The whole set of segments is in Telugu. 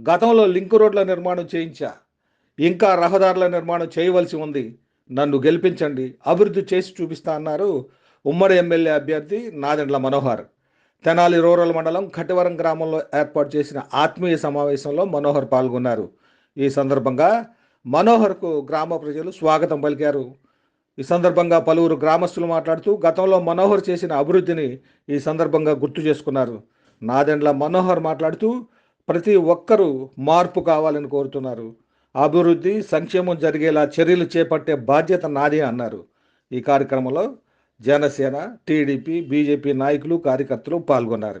గతంలో లింక్ రోడ్ల నిర్మాణం చేయించా. ఇంకా రహదారుల నిర్మాణం చేయవలసి ఉంది. నన్ను గెలిపించండి. అభివృద్ధి చేసి చూపిస్తా అన్నారు ఉమ్మడి ఎమ్మెల్యే అభ్యర్థి నాదెండ్ల మనోహర్. తెనాలి రూరల్ మండలం కటివరం గ్రామంలో ఏర్పాటు చేసిన ఆత్మీయ సమావేశంలో మనోహర్ పాల్గొన్నారు. ఈ సందర్భంగా మనోహర్కు గ్రామ ప్రజలు స్వాగతం పలికారు. ఈ సందర్భంగా పలువురు గ్రామస్తులు మాట్లాడుతూ గతంలో మనోహర్ చేసిన అభివృద్ధిని ఈ సందర్భంగా గుర్తు చేసుకున్నారు. నాదెండ్ల మనోహర్ మాట్లాడుతూ ప్రతి ఒక్కరూ మార్పు కావాలని కోరుతున్నారు. అభివృద్ధి సంక్షేమం జరిగేలా చర్యలు చేపట్టే బాధ్యత నాదే అన్నారు. ఈ కార్యక్రమంలో జనసేన టీడీపీ బీజేపీ నాయకులు కార్యకర్తలు పాల్గొన్నారు.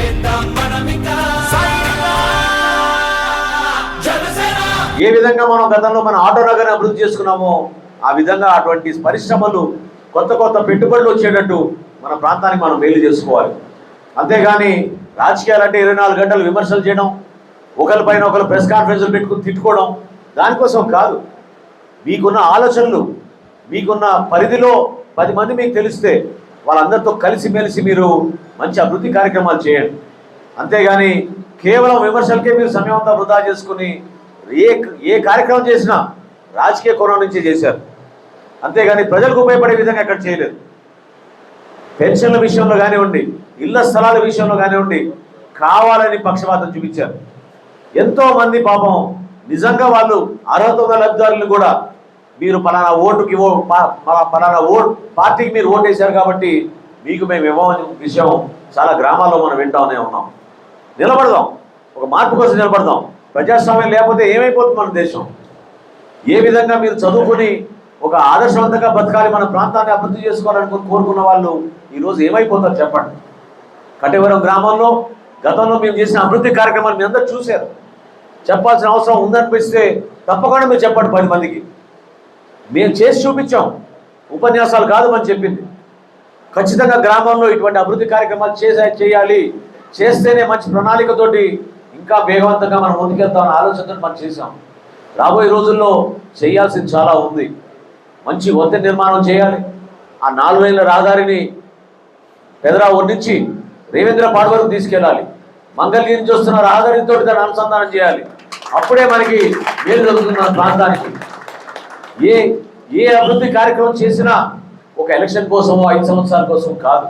ఏ విధంగా మనం గతంలో మన ఆటో నగరం అభివృద్ధి చేసుకున్నామో ఆ విధంగా అటువంటి పరిశ్రమలు కొత్త కొత్త పెట్టుబడులు వచ్చేటట్టు మన ప్రాంతానికి మనం మేలు చేసుకోవాలి. అంతేగాని రాజకీయాలు అంటే ఇరవై నాలుగు గంటలు విమర్శలు చేయడం ఒకరిపైన ఒకరు ప్రెస్ కాన్ఫరెన్స్లు పెట్టుకుని తిట్టుకోవడం దానికోసం కాదు. మీకున్న ఆలోచనలు మీకున్న పరిధిలో పది మంది మీకు తెలిస్తే వాళ్ళందరితో కలిసిమెలిసి మీరు మంచి అభివృద్ధి కార్యక్రమాలు చేయండి. అంతేగాని కేవలం విమర్శలకే మీరు సమయం అంతా వృధా చేసుకుని ఏ ఏ కార్యక్రమం చేసినా రాజకీయ కోణం నుంచే చేశారు. అంతేగాని ప్రజలకు ఉపయోగపడే విధంగా ఎక్కడ చేయలేదు. పెన్షన్ల విషయంలో కానివ్వండి ఇళ్ళ స్థలాల విషయంలో కానివ్వండి కావాలని పక్షపాతం చూపించారు. ఎంతో మంది పాపం నిజంగా వాళ్ళు అర్హత ఉన్న లబ్ధిదారులను కూడా మీరు పలానా ఓటుకి ఓ పలానా ఓట్ పార్టీకి మీరు ఓటేశారు కాబట్టి మీకు మేము ఇవ్వమని విషయం చాలా గ్రామాల్లో మనం వింటానే ఉన్నాం. నిలబడదాం. ఒక మార్పు కోసం నిలబడదాం. ప్రజాస్వామ్యం లేకపోతే ఏమైపోతుంది మన దేశం? ఏ విధంగా మీరు చదువుకుని ఒక ఆదర్శవంతంగా బతకాలి మన ప్రాంతాన్ని అభివృద్ధి చేసుకోవాలని కోరుకున్న వాళ్ళు ఈరోజు ఏమైపోతారు చెప్పండి? కటివరం గ్రామంలో గతంలో మేము చేసిన అభివృద్ధి కార్యక్రమాలు మీ అందరూ చూశారు. చెప్పాల్సిన అవసరం ఉందనిపిస్తే తప్పకుండా మీరు చెప్పండి పది మందికి. మేము చేసి చూపించాం. ఉపన్యాసాలు కాదు మనం చెప్పింది. ఖచ్చితంగా గ్రామంలో ఇటువంటి అభివృద్ధి కార్యక్రమాలు చేసే చేయాలి. చేస్తేనే మంచి ప్రణాళికతోటి ఇంకా వేగవంతంగా మనం ముందుకెళ్తామన్న ఆలోచనతో మనం చేసాం రాబోయే రోజుల్లో చేయాల్సింది చాలా ఉంది. మంచి ఒత్తిడి నిర్మాణం చేయాలి. ఆ నాలుగు రహదారిని పెదరా వర్ణించి రేవేంద్ర రేవేంద్రపాడు వరకు తీసుకెళ్ళాలి. మంగళగిరి నుంచి వస్తున్న రహదారితో దాన్ని అనుసంధానం చేయాలి. అప్పుడే మనకి మేలు జరుగుతుంది ప్రాంతానికి. ఏ ఏ అభివృద్ధి కార్యక్రమం చేసినా ఒక ఎలక్షన్ కోసమో ఐదు సంవత్సరాల కోసం కాదు.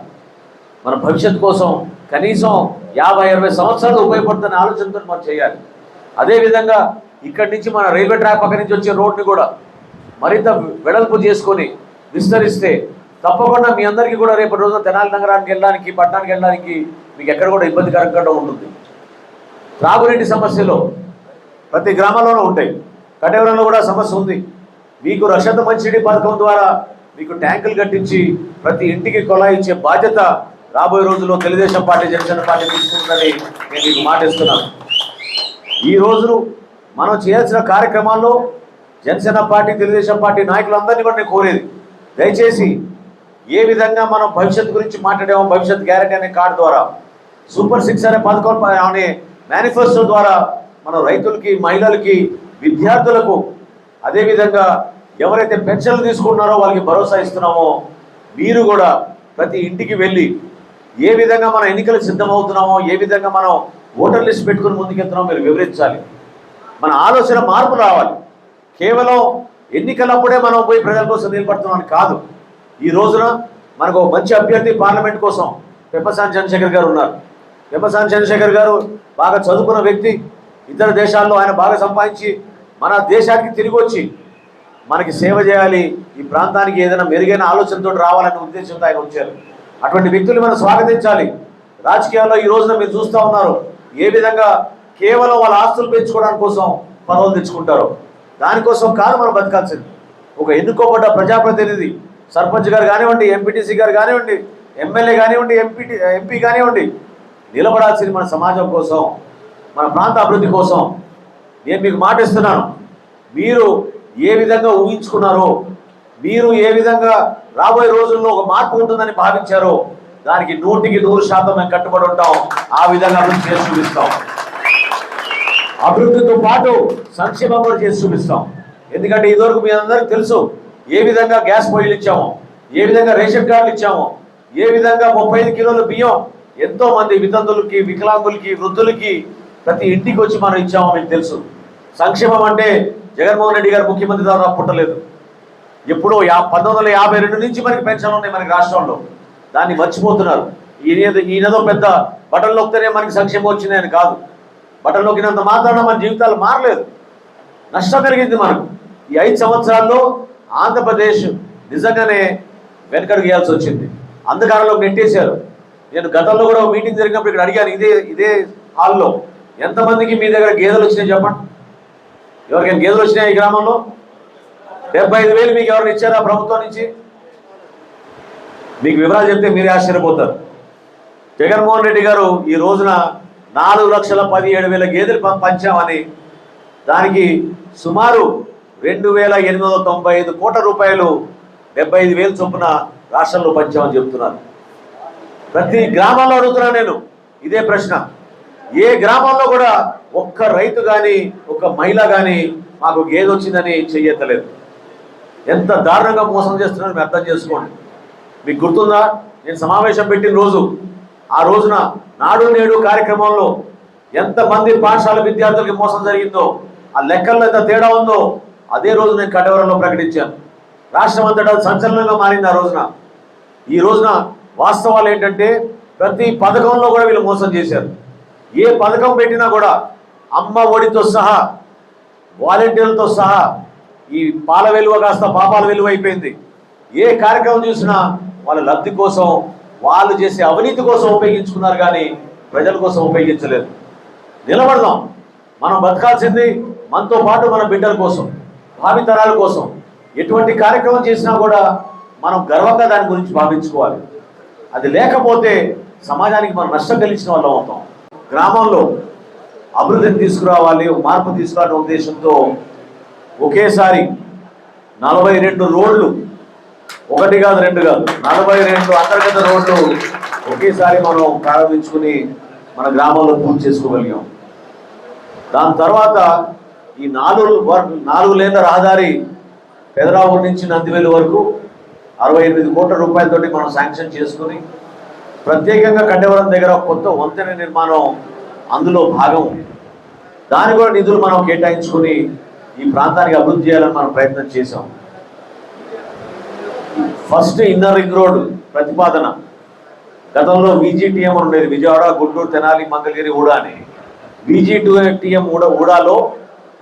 మన భవిష్యత్తు కోసం కనీసం యాభై అరవై సంవత్సరాలు ఉపయోగపడుతున్న ఆలోచనతో మనం చేయాలి. అదేవిధంగా ఇక్కడి నుంచి మన రైల్వే ట్రాక్ పక్క నుంచి వచ్చే రోడ్ని కూడా మరింత వెడల్పు చేసుకొని విస్తరిస్తే తప్పకుండా మీ అందరికీ కూడా రేపటి రోజున తెనాలి నగరానికి వెళ్ళడానికి పట్టణానికి వెళ్ళడానికి మీకు ఎక్కడ కూడా ఇబ్బందికరంగా ఉంటుంది. త్రాగునీటి సమస్యలు ప్రతి గ్రామంలోనూ ఉంటాయి. కటేవరంలో కూడా సమస్య ఉంది. మీకు రక్షత మంచినీటి పథకం ద్వారా మీకు ట్యాంకులు కట్టించి ప్రతి ఇంటికి కొలాయి ఇచ్చే బాధ్యత రాబోయే రోజుల్లో తెలుగుదేశం పార్టీ జనసేన పార్టీ తీసుకుంటుందని నేను మీకు మాటిస్తున్నాను ఈ రోజు మనం చేయాల్సిన కార్యక్రమాల్లో జనసేన పార్టీ తెలుగుదేశం పార్టీ నాయకులందరినీ కూడా నేను కోరేది. దయచేసి ఏ విధంగా మనం భవిష్యత్తు గురించి మాట్లాడామో భవిష్యత్ గ్యారెంటీ అనే కార్డు ద్వారా సూపర్ సిక్స్ అనే పథకం అనే మేనిఫెస్టో ద్వారా మనం రైతులకి మహిళలకి విద్యార్థులకు అదేవిధంగా ఎవరైతే పెన్షన్లు తీసుకుంటున్నారో వాళ్ళకి భరోసా ఇస్తున్నామో మీరు కూడా ప్రతి ఇంటికి వెళ్ళి ఏ విధంగా మనం ఎన్నికలు సిద్ధమవుతున్నామో ఏ విధంగా మనం ఓటర్ లిస్ట్ పెట్టుకుని ముందుకెళ్తున్నామో మీరు వివరించాలి. మన ఆలోచన మార్పు రావాలి. కేవలం ఎన్నికలప్పుడే మనం పోయి ప్రజల కోసం నిలబడుతున్నామని కాదు. ఈ రోజున మనకు మంచి అభ్యర్థి పార్లమెంట్ కోసం పెప్పసాని చంద్రశేఖర్ గారు ఉన్నారు. పెప్పసాని చంద్రశేఖర్ గారు బాగా చదువుకున్న వ్యక్తి. ఇతర దేశాల్లో ఆయన బాగా సంపాదించి మన దేశానికి తిరిగి వచ్చి మనకి సేవ చేయాలి. ఈ ప్రాంతానికి ఏదైనా మెరుగైన ఆలోచనతో రావాలనే ఉద్దేశంతో ఆయన వచ్చారు. అటువంటి వ్యక్తులు మనం స్వాగతించాలి. రాజకీయాల్లో ఈ రోజున మీరు చూస్తూ ఉన్నారు ఏ విధంగా కేవలం వాళ్ళ ఆస్తులు పెంచుకోవడానికి కోసం పదవులు తెచ్చుకుంటారు. దానికోసం కాదు మనం బతకాల్సింది. ఒక ఎన్నుకోబడ్డ ప్రజాప్రతినిధి సర్పంచ్ గారు కానివ్వండి ఎంపీటీసీ గారు కానివ్వండి ఎమ్మెల్యే కానివ్వండి ఎంపీటీ ఎంపీ కానివ్వండి నిలబడాల్సింది మన సమాజం కోసం మన ప్రాంత అభివృద్ధి కోసం. నేను మీకు మాట ఇస్తున్నాను. మీరు ఏ విధంగా ఊహించుకున్నారో మీరు ఏ విధంగా రాబోయే రోజుల్లో ఒక మార్పు ఉంటుందని భావించారో. దానికి నూటికి నూరు శాతం మేము కట్టుబడి ఉంటాం. ఆ విధంగా అభివృద్ధి చేసి చూపిస్తాం. అభివృద్ధితో పాటు సంక్షేమం కూడా చేసి చూపిస్తాం. ఎందుకంటే ఇదివరకు మీ అందరికీ తెలుసు ఏ విధంగా గ్యాస్ పొయ్యిలు ఇచ్చామో ఏ విధంగా రేషన్ కార్డులు ఇచ్చామో ఏ విధంగా ముప్పై కిలోల బియ్యం ఎంతో మంది వితంతులకి వికలాంగులకి వృద్ధులకి ప్రతి ఇంటికి వచ్చి మనం ఇచ్చామో మీకు తెలుసు. సంక్షేమం అంటే జగన్మోహన్ రెడ్డి గారు ముఖ్యమంత్రి ద్వారా పుట్టలేదు. ఎప్పుడో యా పంతొమ్మిది వందల యాభై రెండు నుంచి మనకి పెన్షన్లు ఉన్నాయి మనకి రాష్ట్రంలో. దాన్ని మర్చిపోతున్నారు. ఈయన ఈయనదో పెద్ద బటన్ నొక్కితేనే మనకి సంక్షేమం వచ్చిందని కాదు. బటన్ నొక్కినంత మాత్రాన మన జీవితాలు మారలేదు. నష్టం పెరిగింది మనకు. ఈ ఐదు సంవత్సరాల్లో ఆంధ్రప్రదేశ్ నిజంగానే వెనకడుగు వేయాల్సి వచ్చింది. అంధకారంలో నెట్టేశారు. నేను గతంలో కూడా మీటింగ్ జరిగినప్పుడు ఇక్కడ అడిగాను ఇదే ఇదే హాల్లో. ఎంతమందికి మీ దగ్గర గేదెలు వచ్చినాయి చెప్పండి? ఎవరికైనా గేదెలు వచ్చినాయి ఈ గ్రామంలో? డెబ్బై ఐదు వేలు మీకు ఎవరిని ఇచ్చారా ప్రభుత్వం నుంచి? మీకు వివరాలు చెప్తే మీరే ఆశ్చర్యపోతారు. జగన్మోహన్ రెడ్డి గారు ఈ రోజున నాలుగు లక్షల పదిహేడు వేల గేదెలు పం- పంచామని దానికి సుమారు రెండు వేల ఎనిమిది వందల తొంభై ఐదు కోట్ల రూపాయలు డెబ్బై ఐదు వేలు చొప్పున రాష్ట్రంలో పంచామని చెప్తున్నారు. ప్రతి గ్రామంలో అడుగుతున్నాను నేను ఇదే ప్రశ్న. ఏ గ్రామంలో కూడా ఒక్క రైతు కానీ ఒక్క మహిళ కానీ మాకు గేదె వచ్చిందని చెయ్యెత్తలేదు ఎంత దారుణంగా మోసం చేస్తున్నారో మీరు అర్థం చేసుకోండి. మీకు గుర్తుందా? నేను సమావేశం పెట్టిన రోజు ఆ రోజున నాడు నేడు కార్యక్రమంలో ఎంతమంది పాఠశాల విద్యార్థులకి మోసం జరిగిందో ఆ లెక్కల్లో ఎంత తేడా ఉందో అదే రోజు నేను కటవరంలో ప్రకటించాను. రాష్ట్రం అంతటా సంచలనంగా మారింది ఆ రోజున. ఈ రోజున వాస్తవాలు ఏంటంటే ప్రతి పథకంలో కూడా వీళ్ళు మోసం చేశారు. ఏ పథకం పెట్టినా కూడా అమ్మ ఒడితో సహా వాలంటీర్లతో సహా ఈ పాల వెలువ కాస్త పాపాల వెలువ అయిపోయింది. ఏ కార్యక్రమం చూసినా వాళ్ళ లబ్ధి కోసం వాళ్ళు చేసే అవినీతి కోసం ఉపయోగించుకున్నారు కానీ ప్రజల కోసం ఉపయోగించలేదు. నిలబడదాం. మనం బతకాల్సింది మనతో పాటు మన బిడ్డల కోసం భావితరాల కోసం. ఎటువంటి కార్యక్రమం చేసినా కూడా మనం గర్వంగా దాని గురించి భావించుకోవాలి. అది లేకపోతే సమాజానికి మనం నష్టం కలిగించిన వాళ్ళం అవుతాం. గ్రామంలో అభివృద్ధిని తీసుకురావాలి మార్పు తీసుకురావాలనే ఉద్దేశంతో ఒకేసారి నలభై రెండు రోడ్లు. ఒకటి కాదు రెండు కాదు. నలభై రెండు అంతర్గత రోడ్లు ఒకేసారి మనం ప్రారంభించుకుని మన గ్రామంలో పూర్తి చేసుకోగలిగాం. దాని తర్వాత ఈ నాలుగు నాలుగు లేన్ల రహదారి పెదరావు నుంచి నందివేలు వరకు అరవై ఎనిమిది కోట్ల రూపాయలతోటి మనం శాంక్షన్ చేసుకుని ప్రత్యేకంగా కండవరం దగ్గర కొత్త వంతెన నిర్మాణం అందులో భాగం. దాని కూడా నిధులు మనం కేటాయించుకుని ఈ ప్రాంతానికి అభివృద్ధి చేయాలని మనం ప్రయత్నం చేశాం. ఫస్ట్ ఇన్నర్ రింగ్ రోడ్ ప్రతిపాదన. గతంలో విజిటిఎం ఉండేది. విజయవాడ గుంటూరు తెనాలి మంగళగిరి ఊడా అని. విజిటిఎం టూ టిఎం ఊడ ఊడాలో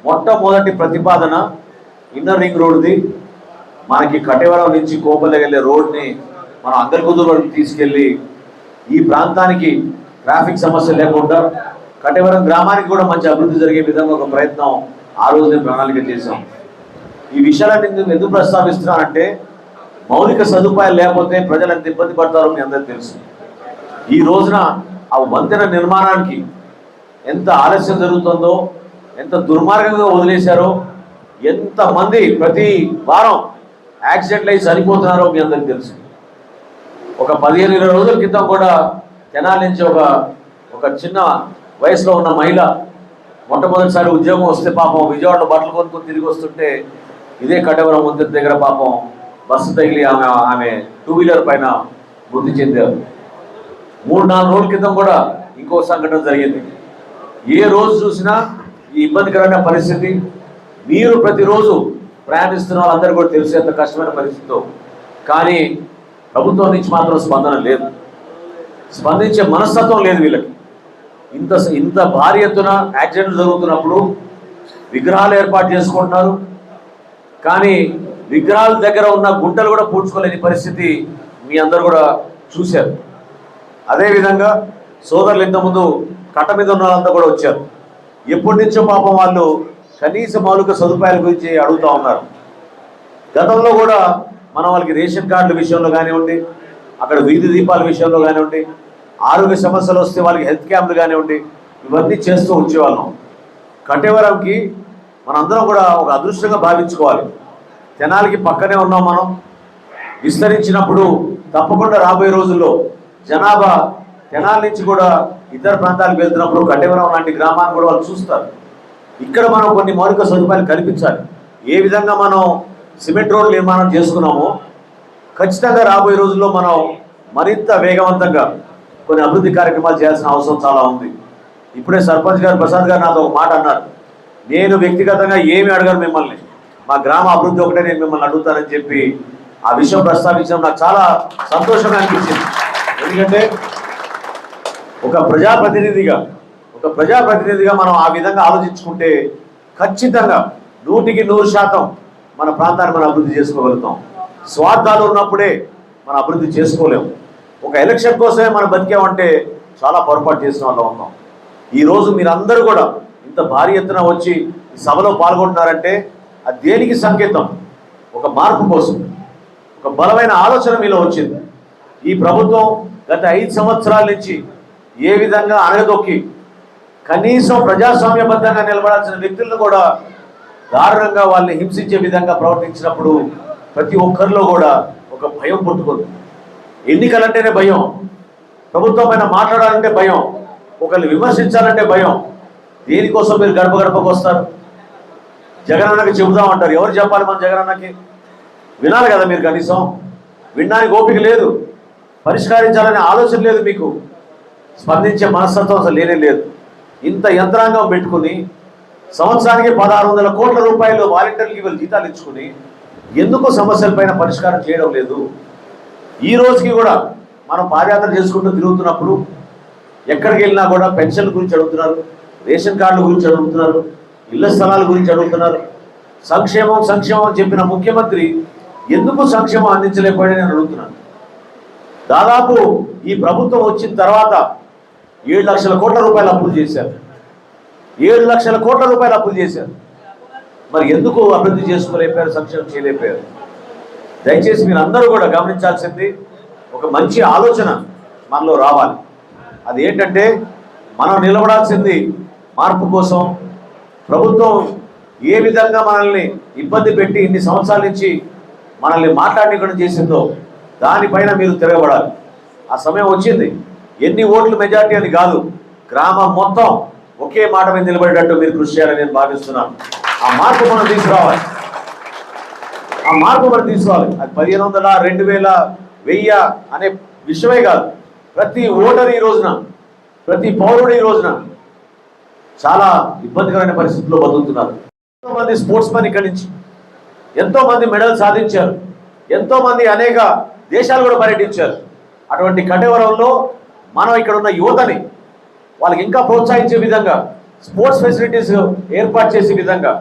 మొట్టమొదటి ప్రతిపాదన ఇన్నర్ రింగ్ రోడ్ది మనకి కటేవరం నుంచి కోపల్లి వెళ్ళే రోడ్ని మనం అందరికొద్దు కుదురు తీసుకెళ్ళి ఈ ప్రాంతానికి ట్రాఫిక్ సమస్య లేకుండా కటేవరం గ్రామానికి కూడా మంచి అభివృద్ధి జరిగే విధంగా ఒక ప్రయత్నం ఆ రోజునే ప్రణాళిక చేశాం. ఈ విషయాలన్నీ నేను ఎందుకు ప్రస్తావిస్తున్నానంటే మౌలిక సదుపాయాలు లేకపోతే ప్రజలు ఎంత ఇబ్బంది పడతారో మీ అందరికీ తెలుసు. ఈ రోజున ఆ వంతెన నిర్మాణానికి ఎంత ఆలస్యం జరుగుతుందో ఎంత దుర్మార్గంగా వదిలేశారో ఎంతమంది ప్రతి వారం యాక్సిడెంట్లు అయి చనిపోతున్నారో మీ అందరికీ తెలుసు. ఒక పదిహేను ఇరవై రోజుల క్రితం కూడా తెనాలి నుంచి ఒక ఒక చిన్న వయసులో ఉన్న మహిళ మొట్టమొదటిసారి ఉద్యోగం వస్తే పాపం విజయవాడలో బట్టలు కొనుక్కొని తిరిగి వస్తుంటే ఇదే కట్టవరం మందిర్ దగ్గర పాపం బస్సు తగిలి ఆమె ఆమె టూ వీలర్ పైన మృతి చెందారు. మూడు నాలుగు రోజుల క్రితం కూడా ఇంకో సంఘటన జరిగింది. ఏ రోజు చూసినా ఈ ఇబ్బందికరమైన పరిస్థితి మీరు ప్రతిరోజు ప్రయాణిస్తున్న వాళ్ళందరూ కూడా తెలిసేంత కష్టమైన పరిస్థితితో. కానీ ప్రభుత్వం నుంచి మాత్రం స్పందన లేదు. స్పందించే మనస్తత్వం లేదు వీళ్ళకి. ఇంత ఇంత భారీ ఎత్తున యాక్సిడెంట్లు జరుగుతున్నప్పుడు విగ్రహాలు ఏర్పాటు చేసుకుంటున్నారు. కానీ విగ్రహాల దగ్గర ఉన్న గుంటలు కూడా పూడ్చుకోలేని పరిస్థితి మీ అందరు కూడా చూశారు. అదేవిధంగా సోదరులు ఇంతకుముందు కట్ట మీద ఉన్న వాళ్ళంతా కూడా వచ్చారు. ఎప్పటి నుంచో పాపం వాళ్ళు కనీస మౌలిక సదుపాయాల గురించి అడుగుతా ఉన్నారు. గతంలో కూడా మనం వాళ్ళకి రేషన్ కార్డుల విషయంలో కానివ్వండి అక్కడ వీధి దీపాల విషయంలో కానివ్వండి ఆరోగ్య సమస్యలు వస్తే వాళ్ళకి హెల్త్ క్యాంపులు కానివ్వండి ఇవన్నీ చేస్తూ ఉంచేవాళ్ళం కటేవరంకి మనందరం కూడా ఒక అదృష్టంగా భావించుకోవాలి. తెనాలికి పక్కనే ఉన్నాం మనం. విస్తరించినప్పుడు తప్పకుండా రాబోయే రోజుల్లో జనాభా తెనాలి నుంచి కూడా ఇతర ప్రాంతాలకు వెళ్తున్నప్పుడు కట్టెవరం లాంటి గ్రామాన్ని కూడా వాళ్ళు చూస్తారు. ఇక్కడ మనం కొన్ని మౌలిక సదుపాయాలు కల్పించాలి. ఏ విధంగా మనం సిమెంట్ రోడ్లు నిర్మాణం చేసుకున్నామో ఖచ్చితంగా రాబోయే రోజుల్లో మనం మరింత వేగవంతంగా కొన్ని అభివృద్ధి కార్యక్రమాలు చేయాల్సిన అవసరం చాలా ఉంది. ఇప్పుడే సర్పంచ్ గారు ప్రసాద్ గారు నాతో ఒక మాట అన్నారు. నేను వ్యక్తిగతంగా ఏమి అడగను మిమ్మల్ని. మా గ్రామ అభివృద్ధి ఒకటే నేను మిమ్మల్ని అడుగుతానని చెప్పి ఆ విషయం ప్రస్తావించడం నాకు చాలా సంతోషంగా అనిపించింది. ఎందుకంటే ఒక ప్రజాప్రతినిధిగా ఒక ప్రజాప్రతినిధిగా మనం ఆ విధంగా ఆలోచించుకుంటే ఖచ్చితంగా నూటికి నూరు శాతం మన ప్రాంతాన్ని మనం అభివృద్ధి చేసుకోగలుగుతాం. స్వార్థాలు ఉన్నప్పుడే మనం అభివృద్ధి చేసుకోలేము. ఒక ఎలక్షన్ కోసమే మనం బతికామంటే చాలా పొరపాటు చేసిన వాళ్ళం ఉన్నాం. ఈరోజు మీరందరూ కూడా ఇంత భారీ ఎత్తున వచ్చి సభలో పాల్గొంటున్నారంటే అది దేనికి సంకేతం? ఒక మార్పు కోసం. ఒక బలమైన ఆలోచన మీలో వచ్చింది. ఈ ప్రభుత్వం గత ఐదు సంవత్సరాల నుంచి ఏ విధంగా అనగదొక్కి కనీసం ప్రజాస్వామ్యబద్ధంగా నిలబడాల్సిన వ్యక్తులను కూడా దారుణంగా వాళ్ళని హింసించే విధంగా ప్రవర్తించినప్పుడు ప్రతి ఒక్కరిలో కూడా ఒక భయం పుట్టుకుంది. ఎన్నికలంటేనే భయం. ప్రభుత్వం పైన మాట్లాడాలంటే భయం. ఒకరిని విమర్శించాలంటే భయం. దేనికోసం మీరు గడప గడపకు వస్తారు? జగనన్నకి చెబుదామంటారు. ఎవరు చెప్పాలి మన జగనన్నకి? వినాలి కదా మీరు కనీసం. వినడానికి ఓపిక లేదు. పరిష్కరించాలనే ఆలోచన లేదు మీకు. స్పందించే మనస్తత్వం అసలు లేనే లేదు. ఇంత యంత్రాంగం పెట్టుకుని సంవత్సరానికి పదహారు వందల కోట్ల రూపాయలు వాలంటీర్లకి వీళ్ళు జీతాలు ఇచ్చుకుని ఎందుకు సమస్యలపైన పరిష్కారం చేయడం లేదు? ఈ రోజుకి కూడా మనం పాదయాత్ర చేసుకుంటూ తిరుగుతున్నప్పుడు ఎక్కడికి వెళ్ళినా కూడా పెన్షన్ గురించి అడుగుతున్నారు రేషన్ కార్డుల గురించి అడుగుతున్నారు ఇళ్ళ స్థలాల గురించి అడుగుతున్నారు. సంక్షేమం సంక్షేమం అని చెప్పిన ముఖ్యమంత్రి ఎందుకు సంక్షేమం అందించలేకపోయాడని నేను అడుగుతున్నాను. దాదాపు ఈ ప్రభుత్వం వచ్చిన తర్వాత ఏడు లక్షల కోట్ల రూపాయలు అప్పులు చేశారు. ఏడు లక్షల కోట్ల రూపాయలు అప్పులు చేశారు. మరి ఎందుకు అభివృద్ధి చేసుకోలేకపోయారు సంక్షేమం చేయలేకపోయారు? దయచేసి మీరు అందరూ కూడా గమనించాల్సింది ఒక మంచి ఆలోచన మనలో రావాలి. అది ఏంటంటే మనం నిలబడాల్సింది మార్పు కోసం ప్రభుత్వం ఏ విధంగా మనల్ని ఇబ్బంది పెట్టి ఇన్ని సంవత్సరాల నుంచి మనల్ని మాట్లాడకుండా చేసిందో దానిపైన మీరు తిరగబడాలి. ఆ సమయం వచ్చింది. ఎన్ని ఓట్లు మెజార్టీ అని కాదు గ్రామం మొత్తం ఒకే మాట మీద నిలబడేటట్టు మీరు కృషి చేయాలని నేను భావిస్తున్నాను. ఆ మార్పు మనం తీసుకురావాలి. ఆ మార్పు మనం తీసుకోవాలి. అది పదిహేను వందల రెండు వేల వెయ్యి అనే విషయమే కాదు. ప్రతి ఓటర్ ఈ రోజున ప్రతి పౌరుడు ఈ రోజున చాలా ఇబ్బందికరమైన పరిస్థితుల్లో బతుకుతున్నారు. ఎంతో మంది స్పోర్ట్స్ మెన్ ఇక్కడి నుంచి ఎంతో మంది మెడల్ సాధించారు ఎంతో మంది అనేక దేశాలు కూడా పర్యటించారు. అటువంటి కటవరంలో మనం ఇక్కడ ఉన్న యువతని వాళ్ళకి ఇంకా ప్రోత్సహించే విధంగా స్పోర్ట్స్ ఫెసిలిటీస్ ఏర్పాటు చేసే విధంగా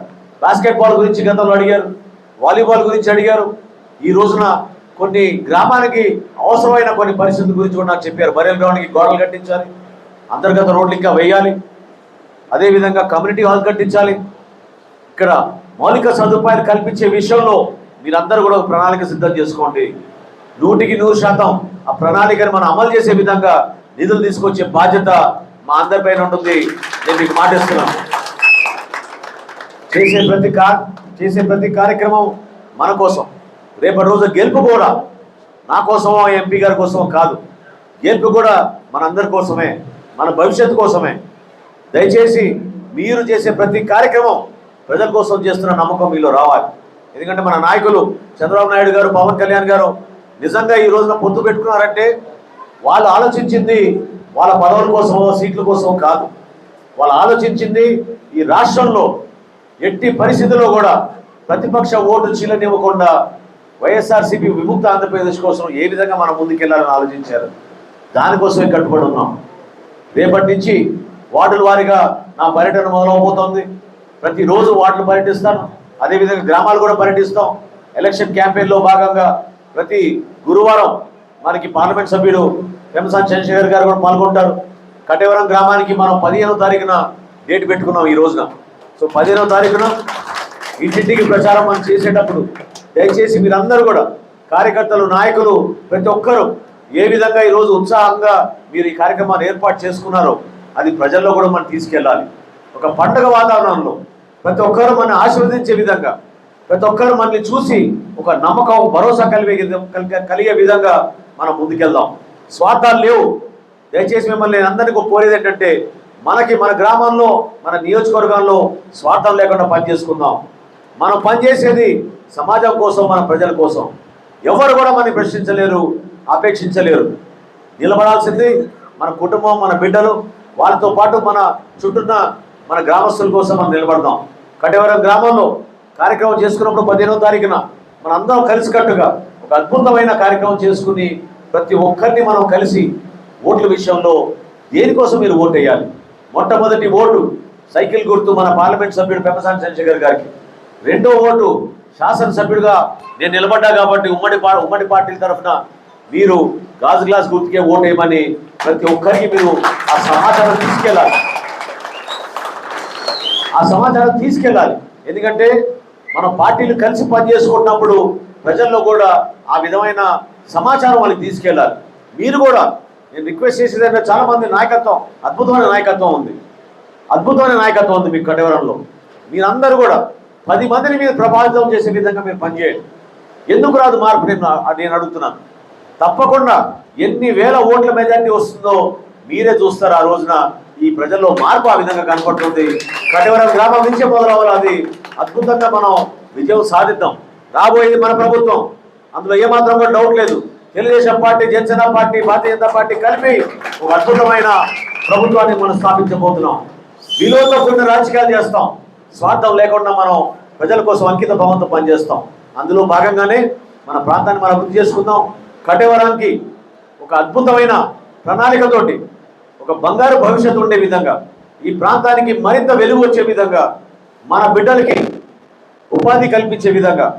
బాస్కెట్బాల్ గురించి గతంలో అడిగారు. వాలీబాల్ గురించి అడిగారు. ఈ రోజున కొన్ని గ్రామానికి అవసరమైన కొన్ని పరిస్థితుల గురించి కూడా నాకు చెప్పారు. బరియల్ గ్రౌండ్కి గోడలు కట్టించాలి అంతర్గత రోడ్లు ఇంకా వేయాలి అదేవిధంగా కమ్యూనిటీ హాల్ కట్టించాలి. ఇక్కడ మౌలిక సదుపాయాలు కల్పించే విషయంలో మీరందరూ కూడా ప్రణాళిక సిద్ధం చేసుకోండి. నూటికి నూరు శాతం ఆ ప్రణాళికను మనం అమలు చేసే విధంగా నిధులు తీసుకొచ్చే బాధ్యత మా అందరిపైన ఉంటుంది. నేను మీకు మాటిస్తున్నాను. చేసే ప్రతి కా చేసే ప్రతి కార్యక్రమం మన కోసం. రేపటి రోజు గెలుపు కూడా నా కోసమో ఎంపీ గారి కోసమో కాదు. గెలుపు కూడా మనందరి కోసమే మన భవిష్యత్తు కోసమే. దయచేసి మీరు చేసే ప్రతి కార్యక్రమం ప్రజల కోసం చేస్తున్న నమ్మకం మీలో రావాలి. ఎందుకంటే మన నాయకులు చంద్రబాబు నాయుడు గారు పవన్ కళ్యాణ్ గారు నిజంగా ఈ రోజున పొత్తు పెట్టుకున్నారంటే వాళ్ళు ఆలోచించింది వాళ్ళ పదవుల కోసమో సీట్ల కోసమో కాదు. వాళ్ళు ఆలోచించింది ఈ రాష్ట్రంలో ఎట్టి పరిస్థితుల్లో కూడా ప్రతిపక్ష ఓటు చీలనివ్వకుండా వైఎస్ఆర్సీపీ విముక్త ఆంధ్రప్రదేశ్ కోసం ఏ విధంగా మనం ముందుకెళ్ళాలని ఆలోచించారు? దానికోసమే కట్టుబడి ఉన్నాం. రేపటి నుంచి వార్డుల వారీగా నా పర్యటన మొదలవబోతోంది. ప్రతిరోజు వార్డులు పర్యటిస్తాను. అదేవిధంగా గ్రామాలు కూడా పర్యటిస్తాం. ఎలక్షన్ క్యాంపెయిన్లో భాగంగా ప్రతి గురువారం మనకి పార్లమెంట్ సభ్యుడు పెంసాన్ చంద్రశేఖర్ గారు కూడా పాల్గొంటారు. కటేవరం గ్రామానికి మనం పదిహేనవ తారీఖున డేట్ పెట్టుకున్నాం ఈ రోజున. సో పదిహేనవ తారీఖున ఇంటింటికి ప్రచారం మనం చేసేటప్పుడు దయచేసి మీరందరూ కూడా కార్యకర్తలు నాయకులు ప్రతి ఒక్కరూ ఏ విధంగా ఈరోజు ఉత్సాహంగా మీరు ఈ కార్యక్రమాన్ని ఏర్పాటు చేసుకున్నారో అది ప్రజల్లో కూడా మనం తీసుకెళ్ళాలి. ఒక పండగ వాతావరణంలో ప్రతి ఒక్కరు మనం ఆశీర్వదించే విధంగా ప్రతి ఒక్కరు మనల్ని చూసి ఒక నమ్మకం భరోసా కలిగే కలిగే- కలిగే విధంగా మనం ముందుకెళ్దాం. స్వార్థాలు లేవు. దయచేసి మిమ్మల్ని నేను అందరికీ కోరేది ఏంటంటే మనకి మన గ్రామంలో మన నియోజకవర్గంలో స్వార్థం లేకుండా పనిచేసుకుందాం. మనం పనిచేసేది సమాజం కోసం మన ప్రజల కోసం. ఎవరు కూడా మనం ప్రశ్నించలేరు ఆపేక్షించలేరు నిలబడాల్సింది మన కుటుంబం మన బిడ్డలు వాళ్ళతో పాటు మన చుట్టూన్న మన గ్రామస్తుల కోసం మనం నిలబడదాం. కటేవరం గ్రామంలో కార్యక్రమం చేసుకున్నప్పుడు పదిహేనవ తారీఖున మన అందరం కలిసికట్టుగా ఒక అద్భుతమైన కార్యక్రమం చేసుకుని ప్రతి ఒక్కరిని మనం కలిసి ఓట్ల విషయంలో దేనికోసం మీరు ఓటు వేయాలి మొట్టమొదటి ఓటు సైకిల్ గుర్తు మన పార్లమెంట్ సభ్యుడు పెమ్మసాని చంద్రశేఖర్ గారికి. రెండో ఓటు శాసనసభ్యుడిగా నేను నిలబడ్డా కాబట్టి ఉమ్మడి పా ఉమ్మడి పార్టీల తరఫున మీరు గాజు గ్లాస్ గుర్తుకే ఓటేయమని వేయమని ప్రతి ఒక్కరికి మీరు ఆ సమాచారం తీసుకెళ్ళాలి. ఆ సమాచారం తీసుకెళ్ళాలి. ఎందుకంటే మన పార్టీలు కలిసి పనిచేసుకున్నప్పుడు ప్రజల్లో కూడా ఆ విధమైన సమాచారం వాళ్ళకి తీసుకెళ్ళాలి. మీరు కూడా నేను రిక్వెస్ట్ చేసేదంటే చాలా మంది నాయకత్వం అద్భుతమైన నాయకత్వం ఉంది. అద్భుతమైన నాయకత్వం ఉంది మీకు కటవరంలో మీరందరూ కూడా పది మందిని మీరు ప్రభావితం చేసే విధంగా మీరు పనిచేయండి. ఎందుకు రాదు మార్పు నేను నేను అడుగుతున్నాను. తప్పకుండా ఎన్ని వేల ఓట్ల మెజార్టీ వస్తుందో మీరే చూస్తారు ఆ రోజున ఈ ప్రజల్లో మార్పు ఆ విధంగా కనపడుతుంది కటివరం గ్రామం నుంచే మొదలవ్వాలి అది. అద్భుతంగా మనం విజయం సాధిద్దాం. రాబోయేది మన ప్రభుత్వం. అందులో ఏమాత్రం కూడా డౌట్ లేదు. Telugu Desam party Janasena party Bharatiya Janata party కలిపి ఒక అద్భుతమైన ప్రభుత్వాన్ని మనం స్థాపించబోతున్నాం. విలువతో కూడిన రాజకీయాలు చేస్తాం. స్వార్థం లేకుండా మనం ప్రజల కోసం అంకిత భావంతో పనిచేస్తాం. అందులో భాగంగానే మన ప్రాంతాన్ని మనం అభివృద్ధి చేసుకుందాం. కటేవరానికి ఒక అద్భుతమైన ప్రణాళికతోటి ఒక బంగారు భవిష్యత్తు ఉండే విధంగా ఈ ప్రాంతానికి మరింత వెలుగు వచ్చే విధంగా మన బిడ్డలకి ఉపాధి కల్పించే విధంగా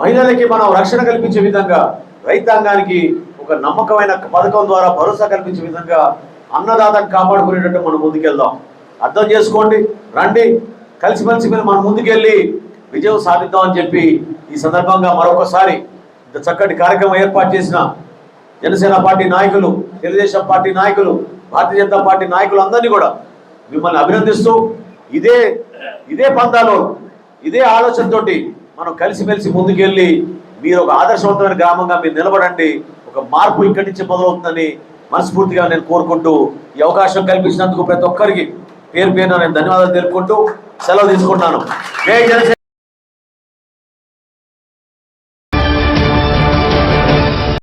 మహిళలకి మనం రక్షణ కల్పించే విధంగా రైతాంగానికి ఒక నమ్మకమైన పథకం ద్వారా భరోసా కల్పించే విధంగా అన్నదాతను కాపాడుకునేటట్టు మనం ముందుకెళ్దాం. అర్థం చేసుకోండి రండి కలిసిమెలిసి మీరు మనం ముందుకెళ్ళి విజయం సాధిద్దాం అని చెప్పి ఈ సందర్భంగా మరొకసారి ఇంత చక్కటి కార్యక్రమం ఏర్పాటు చేసిన జనసేన పార్టీ నాయకులు తెలుగుదేశం పార్టీ నాయకులు భారతీయ జనతా పార్టీ నాయకులు అందరినీ కూడా మిమ్మల్ని అభినందిస్తూ ఇదే ఇదే పంథాలో ఇదే ఆలోచనతోటి మనం కలిసిమెలిసి ముందుకెళ్ళి మీరు ఒక ఆదర్శవంతమైన గ్రామంగా మీరు నిలబడండి. ఒక మార్పు ఇక్కడి నుంచి మొదలవుతుందని మనస్ఫూర్తిగా నేను కోరుకుంటూ ఈ అవకాశం కల్పించినందుకు ప్రతి ఒక్కరికి పేరు పేరున నేను ధన్యవాదాలు తెలుపుకుంటూ సెలవు తీసుకుంటున్నాను.